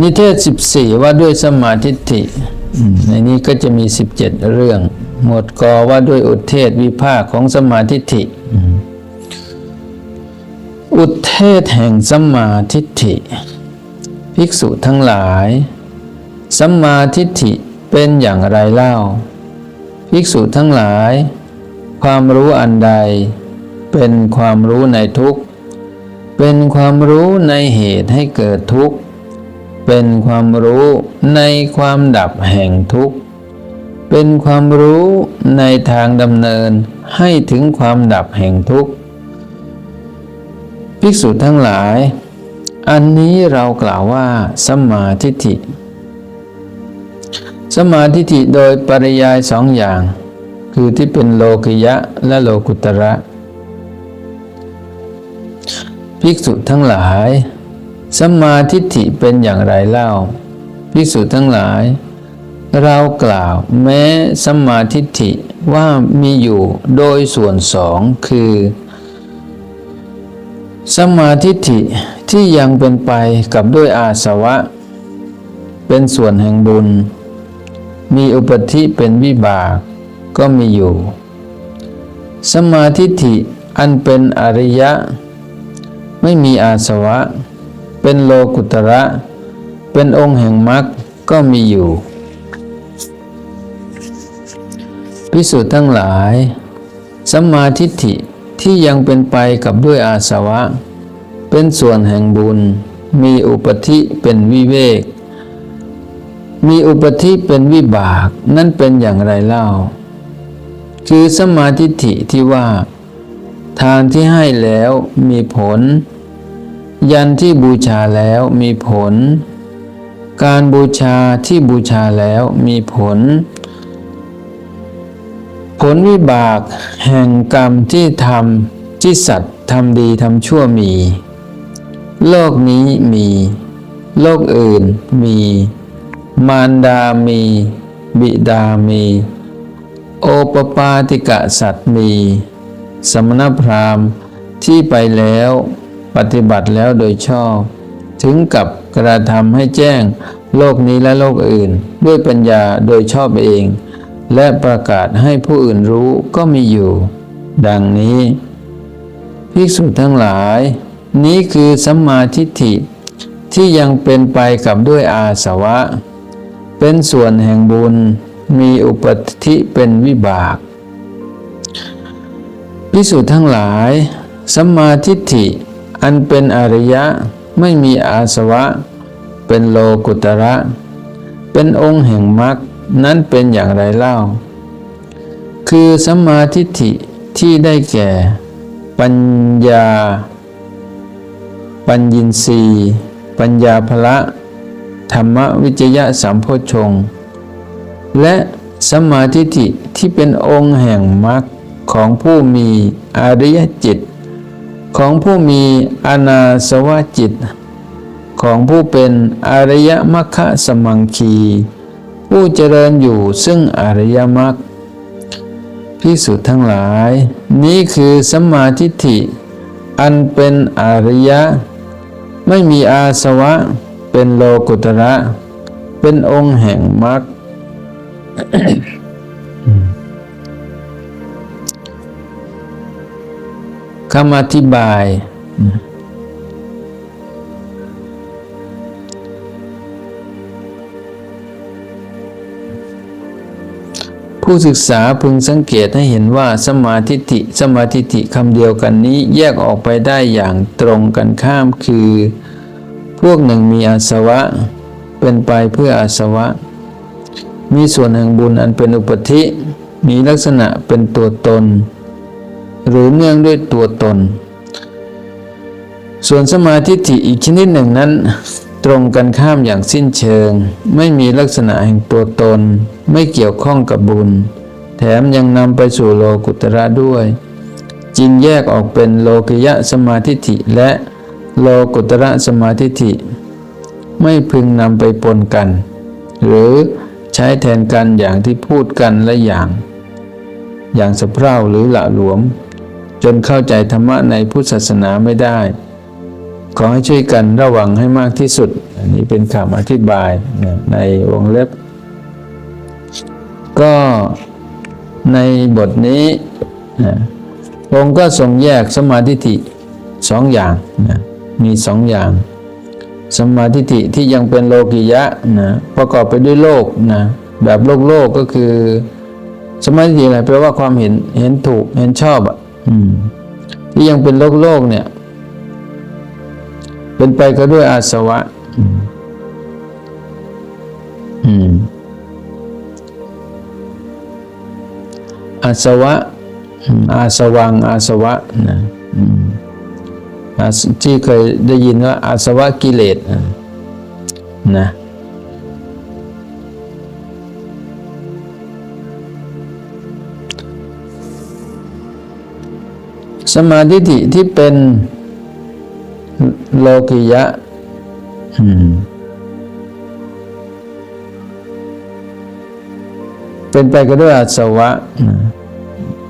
นิเทศ 14 ว่าด้วยสมมาทิฏฐิอืมในนี้ก็จะมี 17 เรื่อง หมวดกอว่าด้วยอุเทศวิภาคของสมมาทิฏฐิอืมอุเทศแห่งสมมาทิฏฐิ ภิกษุทั้งหลายสัมมาทิฏฐิเป็นอย่างไรเล่า ภิกษุทั้งหลาย ความรู้อันใด เป็นความรู้ในทุกข์ เป็นความรู้ในเหตุให้เกิดทุกข์ เป็นความรู้ในความดับแห่งทุกข์ เป็นความรู้ในทางดำเนินให้ถึงความดับแห่งทุกข์ ภิกษุทั้งหลาย อันนี้เรากล่าวว่าสมาทิฏฐิสมาทิฏฐิโดยปริยายสองอย่าง คือที่เป็นโลกิยะและโลกุตระ ภิกษุทั้งหลาย สัมมาทิฏฐิเป็นอย่างไรเล่าภิกษุทั้งหลาย เรากล่าวแม้สัมมาทิฏฐิว่ามีอยู่โดยส่วนสองคือสัมมาทิฏฐิที่ยังเป็นไปกับด้วยอาสวะ เป็นส่วนแห่งบุญ มีอุปธิเป็นวิบากก็มีอยู่สัมมาทิฏฐิอันเป็นอริยะ ไม่มีอาสวะ เป็นโลกุตระ เป็นองค์แห่งมรรคก็มีอยู่ พิสุทั้งหลายสัมมาทิฏฐิที่ยังเป็นไปกับด้วยอาสวะ เป็นส่วนแห่งบุญ มีอุปธิเป็นวิเวก มีอุปธิเป็นวิบาก นั่นเป็นอย่างไรเล่า คือสมาทิฐิที่ว่า ทานที่ให้แล้วมีผล ยันที่บูชาแล้วมีผล การบูชาที่บูชาแล้วมีผล ผลวิบากแห่งกรรมที่ทำที่สัตว์ทำดีทำชั่วมี โลกนี้มี โลกอื่นมี มารดามี บิดามี โอปปาติกะสัตว์มี สมณพราหมณ์ที่ไปแล้ว ปฏิบัติแล้วโดยชอบ ถึงกับกระทำให้แจ้งโลกนี้และโลกอื่น ด้วยปัญญาโดยชอบเอง และประกาศให้ผู้อื่นรู้ก็มีอยู่ ดังนี้ภิกษุทั้งหลาย นี้คือสัมมาทิฏฐิที่ยังเป็นไปกับด้วยอาสวะ เป็นส่วนแห่งบุญมีอุปธิเป็นวิบากพิสูจน์ทั้งหลาย สัมมาทิฏฐิ อันเป็นอริยะไม่มีอาสวะ เป็นโลกุตระ เป็นองค์แห่งมรรคนั้นเป็นอย่างไรเล่า คือสัมมาทิฏฐิที่ได้แก่ ปัญญา ปัญญินรีปัญญาภละธรรมวิจยะสัมโพชง และสัมมาทิฏฐิที่เป็นองค์แห่งมรรคของผู้มีอริยจิต ของผู้มีอนาสวะจิต ของผู้เป็นอริยมรรคสมังคี ผู้เจริญอยู่ซึ่งอริยมรรคพิสุทธ์ทั้งหลาย นี้คือสัมมาทิฏฐิ อันเป็นอริยะ ไม่มีอาสวะ เป็นโลกุตระ เป็นองค์แห่งมรรค คำอธิบาย ผู้ศึกษาพึงสังเกตให้เห็นว่าสมาธิฏฐิสมาธิฏฐิคำเดียวกันนี้แยกออกไปได้อย่างตรงกันข้ามคือ พวกหนึ่งมีอาสวะ เป็นไปเพื่ออาสวะ มีส่วนแห่งบุญอันเป็นอุปธิ มีลักษณะเป็นตัวตน หรือเนื่องด้วยตัวตน ส่วนสมาธิฏฐิอีกชนิดหนึ่งนั้น ตรงกันข้ามอย่างสิ้นเชิง ไม่มีลักษณะแห่งตัวตน ไม่เกี่ยวข้องกับบุญ แถมยังนำไปสู่โลกุตระด้วย จึงแยกออกเป็นโลกิยะสมาธิฏฐิและโลกุตระสมาธิฏฐิ ไม่พึงนำไปปนกัน หรือใช้แทนกันอย่างที่พูดกันและอย่าง อย่างสะเพร่าหรือละหลวม จนเข้าใจธรรมะในพุทธศาสนาไม่ได้ ขอให้ช่วยกันระวังให้มากที่สุด อันนี้เป็นคำอธิบายในวงเล็บ ก็ในบทนี้องค์ก็ทรงแยกสมาธิิสองอย่างนะมีสองอย่าง สมาธิิที่ยังเป็นโลกิยะนะประกอบไปด้วยโลกนะแบบโลกโลกก็คือ สมาธิอะไรแปลว่าความเห็นเห็นถูกเห็นชอบอะ ที่ยังเป็นโลกโลกเนี่ย เป็นไปก็ด้วยอาสวะอาสวะ อาสวัง อาสวะนะที่เคยได้ยินว่าอาสวะกิเลสนะ สมาธิิที่เป็นโลกิยะเป็นไปก็ด้วยอาสวะ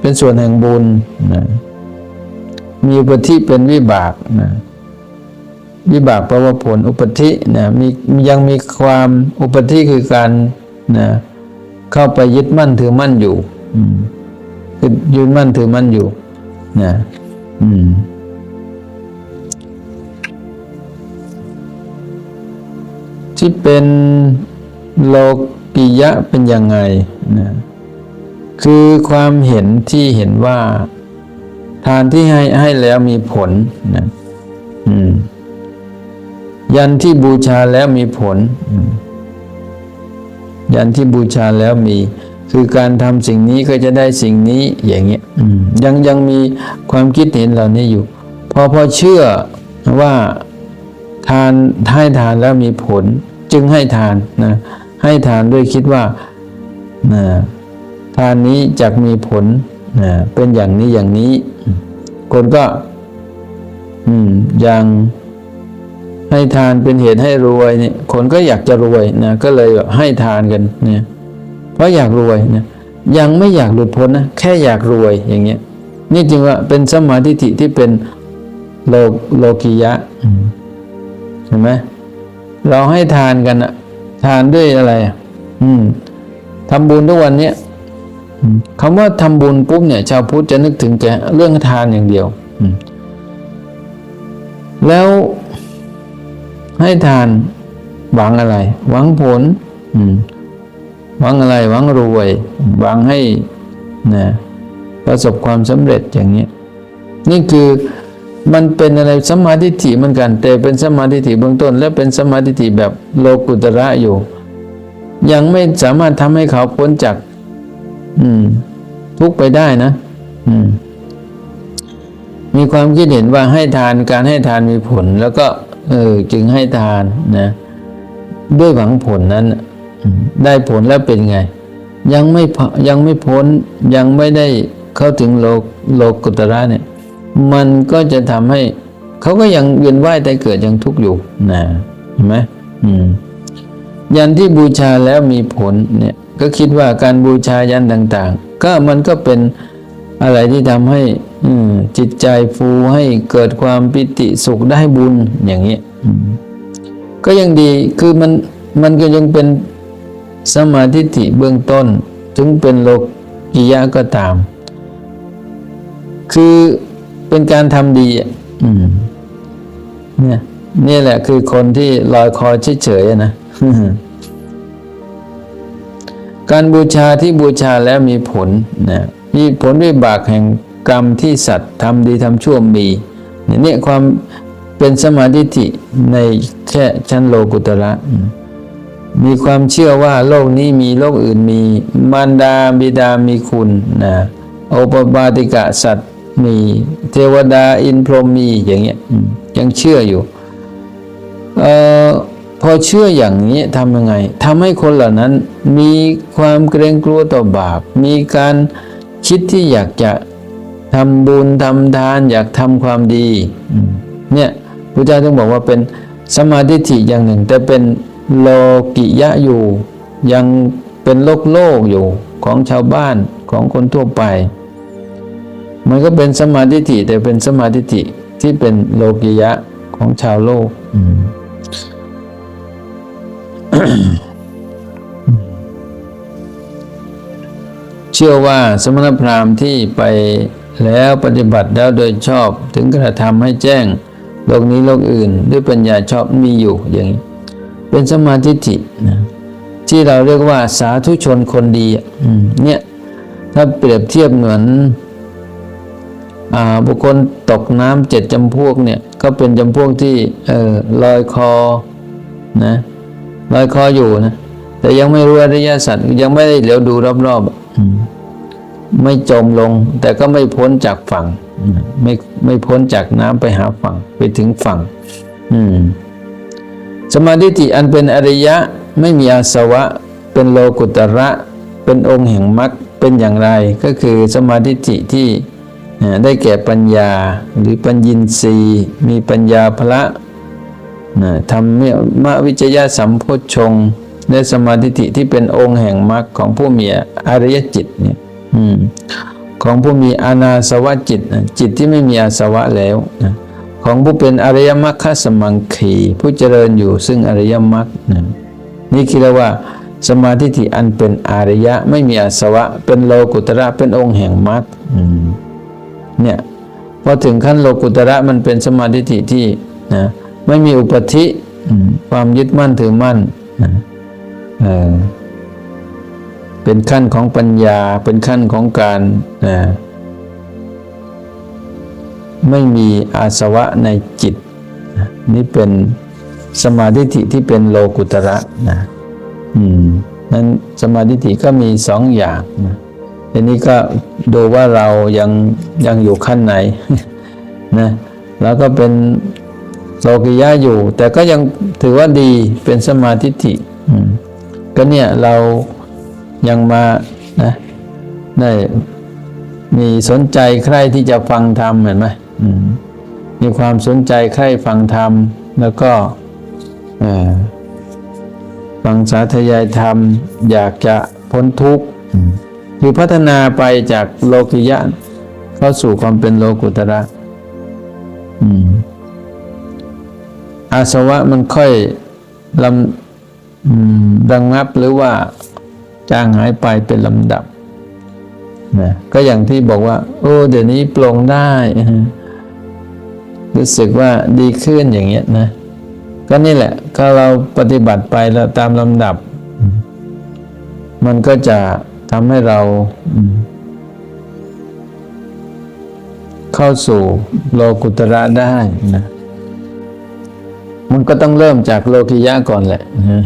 เป็นส่วนแห่งบุญนะมีอุปธิเป็นวิบากนะวิบากแปลว่าผลอุปธินะมียังมีความอุปธิคือการนะเข้าไปยึดมั่นถือมั่นอยู่คือยึดมั่นถือมั่นอยู่ นะอืม ที่เป็นโลกิยะเป็นยังไงนะคือความเห็นที่เห็นว่า ทานที่ให้ให้แล้วมีผลนะอืม ยันที่บูชาแล้วมีผล ยันที่บูชาแล้วมี คือการทำสิ่งนี้ก็จะได้สิ่งนี้อย่างเงี้ยอืมยังยังมีความคิดเห็นเหล่านี้อยู่ พอพอเชื่อว่าทานให้ทานแล้วมีผล จึงให้ทานนะให้ทานด้วยคิดว่านะทานนี้จะมีผลนะเป็นอย่างนี้อย่างนี้ คนก็อืมอย่างให้ทานเป็นเหตุให้รวยเนี่ยคนก็อยากจะรวยนะก็เลยแบบให้ทานกันเนี่ย เพราะอยากรวยนะยังไม่อยากหลุดพ้นนะแค่อยากรวยอย่างเงี้ยนี่จึงว่าเป็นสมาธิิที่เป็นโลโลกิยะเห็นไหมเราให้ทานกันอะทานด้วยอะไรอืมทำบุญทุกวันเนี้ยคำว่าทำบุญปุ๊บเนี่ย ชาวพุทธจะนึกถึงแต่เรื่องทานอย่างเดียวอืแล้วให้ทานหวังอะไร หวังผล อืม หวังอะไรหวังรวยหวังให้นะประสบความสำเร็จอย่างนี้นี่คือมันเป็นอะไรสมาธิฐิเหมือนกัน แต่เป็นสมาธิฐิเบื้องต้น และเป็นสมาธิฐิแบบโลกุตระอยู่ ยังไม่สามารถทำให้เขาพ้นจาก อืม ทุกไปได้นะอืมมีความคิดเห็นว่าให้ทานการให้ทานมีผล แล้วก็ เออจึงให้ทานนะ ด้วยหวังผลนั้น ได้ผลแล้วเป็นไง ยังไม่ยังไม่พ้นยังไม่ได้เข้าถึงโลกโลกุตระเนี่ย มันก็จะทำให้เขาก็ยังเวียนว่ายแต่เกิดยังทุกข์อยู่นะเห็นไหมอืมยันที่บูชาแล้วมีผลเนี่ยก็คิดว่าการบูชายันต่าง ๆ ก็มันก็เป็นอะไรที่ทำให้อืจิตใจฟูให้เกิดความปิติสุขได้บุญอย่างนี้อืมก็ยังดีคือมันมันก็ยังเป็น สมาธิิเบื้องต้นถึงเป็นโลกิยะก็ตาม คือเป็นการทำดีอืมเนี่ยนี่แหละคือคนที่ลอยคอเฉยๆนะการบูชาที่บูชาแล้วมีผลนะมีผลวิบากแห่งกรรมที่สัตว์ทำดีทำชั่วมีเนี่ยความเป็นสมาธิในแค่ชั้นโลกุตระ มีความเชื่อว่าโลกนี้มีโลกอื่นมีมารดาบิดามีคุณนะโอปปาติกะสัตว์มีเทวดาอินพรหมมีอย่างเงี้ยยังเชื่ออยู่เอ่อพอเชื่ออย่างนี้ทำยังไงทำให้คนเหล่านั้นมีความเกรงกลัวต่อบาป มีการคิดที่อยากจะทำบุญทำทานอยากทำความดีเนี่ยพระเจ้าต้องบอกว่าเป็นสมาธิอย่างหนึ่ง แต่เป็น โลกิยะอยู่ ยังเป็นโลกโลกอยู่ของชาวบ้านของคนทั่วไป มันก็เป็นสมาธิิแต่เป็นสมาธิิที่เป็นโลกิยะของชาวโลกเชื่อว่าสมณพราหมณ์ที่ไปแล้วปฏิบัติแล้วโดยชอบถึงกระทำให้แจ้ง โลกนี้โลกอื่นด้วยปัญญาชอบมีอยู่อย่างนี้ เป็นสมาธิินะที่เราเรียกว่าสาธุชนคนดีเนี่ยถ้าเปรียบเทียบเหมือนอบุคคลตกน้ำเจ็ดจำพวกเนี่ยก็เป็นจำพวกที่เออลอยคอนะลอยคออยู่นะแต่ยังไม่รู้อริยสัจยังไม่ได้เหลียวดูรอบๆอะอืมไม่จมลง แต่ก็ไม่พ้นจากฝั่ง ไม่ไม่พ้นจากน้ำไปหาฝั่งไปถึงฝั่ง อืม สมาธิิอันเป็นอริยะไม่มีอาสวะ เป็นโลกุตระ เป็นองค์แห่งมรรคเป็นอย่างไรก็คือสมาธิิที่ได้แก่ปัญญาหรือปัญญินรีมีปัญญาพละทำมมวิจยะสัมโพชงค์และสมาธิที่เป็นองค์แห่งมรรคของผู้มีอริยจิตเนี่ยของผู้มีอานาสวะจิต จิตที่ไม่มีอาสวะแล้วนะ ของผู้เป็นอริยมรรคสมังคีผู้เจริญอยู่ซึ่งอริยมรรคนะนี่คิดว่า สมาธิที่อันเป็นอริยะไม่มีอาสวะ เป็นโลกุตระเป็นองค์แห่งมรรคเนี่ยพอถึงขั้นโลกุตระมันเป็นสมาธิที่นะไม่มีอุปธิความยึดมั่นถือมั่นนะเออเป็นขั้นของปัญญาเป็นขั้นของการนะ ไม่มีอาสวะในจิต นี่เป็นสมาธิที่เป็นโลกุตระนะอืมนั้นสมาธิก็มีสองอย่างนะทีนี้ก็ดูว่าเรายังยังอยู่ขั้นไหนนะแล้วก็เป็นโลกิยะอยู่ แต่ก็ยังถือว่าดีเป็นสมาธิิอืมก็เนี่ยเรายังมานะได้มีสนใจใครที่จะฟังธรรมเห็นไหม มีความสนใจใครฟังธรรม แล้วก็ฟังสาธยายธรรม อยากจะพ้นทุกข์อืมคือพัฒนาไปจากโลกิยะเข้าสู่ความเป็นโลกุตระอาสวะมันค่อยลำระงงับหรือว่าจางหายไปเป็นลำดับนะก็อย่างที่บอกว่า โอ้ เดี๋ยวนี้ปลงได้ รู้สึกว่าดีขึ้นอย่างเงี้ยนะ ก็นี่แหละก็เราปฏิบัติไปแล้วตามลำดับ มันก็จะทำให้เราเข้าสู่โลกุตระได้นะ มันก็ต้องเริ่มจากโลกิยะก่อนแหละนะ